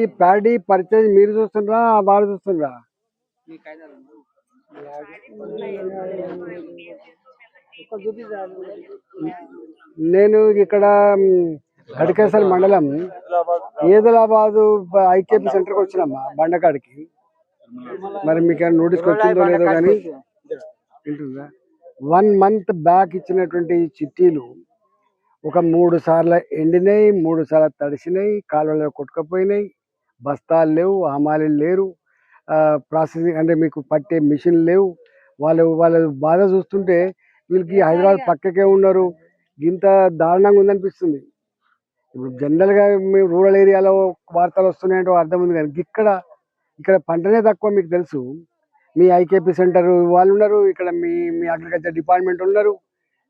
ఈ paddy purchase మీరు చూస్తుండ్రా వాళ్ళు చూస్తుండ్రా? నేను ఇక్కడ గడికేసల్ మండలం ఏదలాబాదు ఐకేపీ సెంటర్కి వచ్చినమ్మా బండకాడికి. మరి మీకు ఏమైనా నోటీస్కి వచ్చిందో లేదో కానీ వింటుందా? వన్ మంత్ బ్యాక్ ఇచ్చినటువంటి చిట్టీలు ఒక మూడు సార్లు ఎండినాయి మూడు సార్లు తడిసినాయి కాలువలో కొట్టుకుపోయినాయి. బస్తాలు లేవు హమాలీలు లేరు. ప్రాసెసింగ్ అంటే మీకు పట్టే మిషన్ లేవు. వాళ్ళు వాళ్ళ బాధ చూస్తుంటే వీళ్ళకి హైదరాబాద్ పక్కకే ఉన్నారు. ఇంత దారుణంగా ఉందనిపిస్తుంది. ఇప్పుడు జనరల్గా మేము రూరల్ ఏరియాలో వార్తలు వస్తున్నాయంటే అర్థం ఉంది కానీ ఇక్కడ ఇక్కడ పంటనే తక్కువ మీకు తెలుసు. మీ ఐకేపీ సెంటర్ వాళ్ళు ఉన్నారు ఇక్కడ మీ మీ అగ్రికల్చర్ డిపార్ట్మెంట్ ఉన్నారు.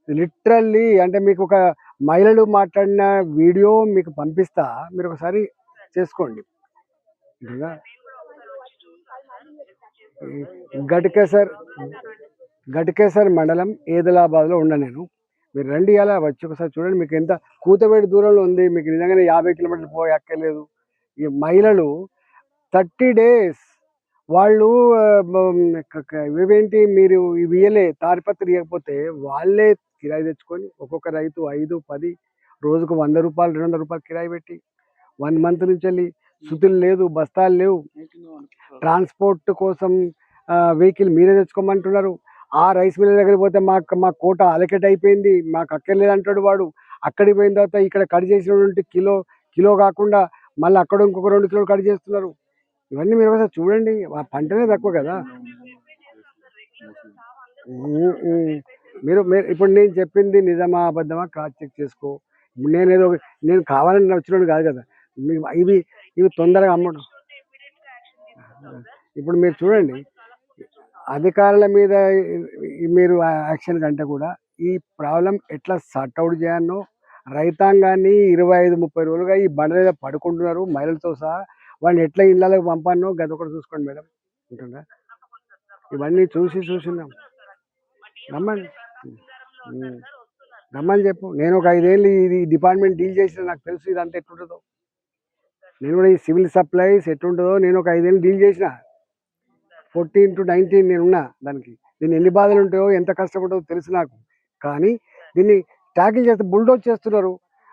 లిటరల్లీ అంటే మీకు ఒక మహిళలు మాట్లాడిన వీడియో మీకు పంపిస్తా. మీరు ఒకసారి చేసుకోండి. ఇంకా గట్కేసర్ గట్కేసర్ మండలం ఏదలాబాద్లో ఉన్నా నేను మీరు రండి అలా వచ్చి ఒకసారి చూడండి. మీకు ఎంత కూతవేడి దూరంలో ఉంది. మీకు నిజంగానే యాభై కిలోమీటర్లు పోయి అక్కర్లేదు. ఈ మహిళలు థర్టీ డేస్ వాళ్ళు ఇవేంటి మీరు ఇవి ఇయ్యలే తాడిపత్రి ఇవ్వకపోతే వాళ్ళే కిరాయి తెచ్చుకొని ఒక్కొక్క రైతు ఐదు పది రోజుకు వంద రూపాయలు రెండు వందల రూపాయలు కిరాయి పెట్టి వన్ మంత్ నుంచి వెళ్ళి సుతులు లేదు బస్తాలు లేవు. ట్రాన్స్పోర్ట్ కోసం వెహికల్ మీరే తెచ్చుకోమంటున్నారు. ఆ రైస్ మిల్ దగ్గర పోతే మాకు మా కోట అలకెట్ అయిపోయింది. మాకు అక్కర్లేదు అంటాడు వాడు. అక్కడికి పోయిన తర్వాత ఇక్కడ కట్ చేసినటువంటి కిలో కిలో కాకుండా మళ్ళీ అక్కడ ఇంకొక రెండు కిలోలు కట్ చేస్తున్నారు. ఇవన్నీ మీరు ఒకసారి చూడండి. ఆ పంటనే తక్కువ కదా. మీరు మీరు- ఇప్పుడు నేను చెప్పింది నిజమా అబద్ధమా క్రాస్ చెక్ చేసుకో. నేను ఏదో నేను కావాలని వచ్చినోడు కాదు కదా. ఇవి ఇవి తొందరగా అమ్మడం. ఇప్పుడు మీరు చూడండి అధికారుల మీద మీరు యాక్షన్ కంటే కూడా ఈ ప్రాబ్లం ఎట్లా సార్ట్ అవుట్ చేయాలో రైతాంగాన్ని ఇరవై ఐదు ముప్పై రోజులుగా ఈ బండ మీద పడుకుంటున్నారు మహిళలతో సహా వాడిని ఎట్లా ఇళ్ళకి పంపానో గది ఒకటి చూసుకోండి మేడం. ఉంటుందా? ఇవన్నీ చూసి చూసినాం రమ్మని. రమ్మని చెప్పు. నేను ఒక ఐదేళ్ళు ఇది డిపార్ట్మెంట్ డీల్ చేసిన నాకు తెలుసు ఇదంతా ఎట్లుంటుందో. నేను కూడా ఈ సివిల్ సప్లైస్ ఎట్లుంటుందో నేను ఒక ఐదేళ్ళు డీల్ చేసిన. ఫోర్టీన్ టు నైన్టీన్ నేను ఉన్నా దానికి. దీన్ని ఎన్ని బాధలు ఉంటాయో ఎంత కష్టపడో తెలుసు నాకు. కానీ దీన్ని ట్యాకిల్ చేస్తే బుల్డోజ్ చేస్తున్నారు.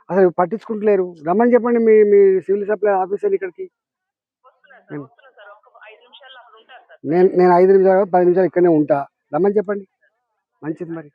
అసలు పట్టించుకుంటలేరు. రమ్మని చెప్పండి మీ మీ సివిల్ సప్లై ఆఫీసర్ ఇక్కడికి. నేను నేను ఐదు నిమిషాలు పది నిమిషాలు ఇక్కడనే ఉంటా. రమ్మని చెప్పండి. మంచిది మరి.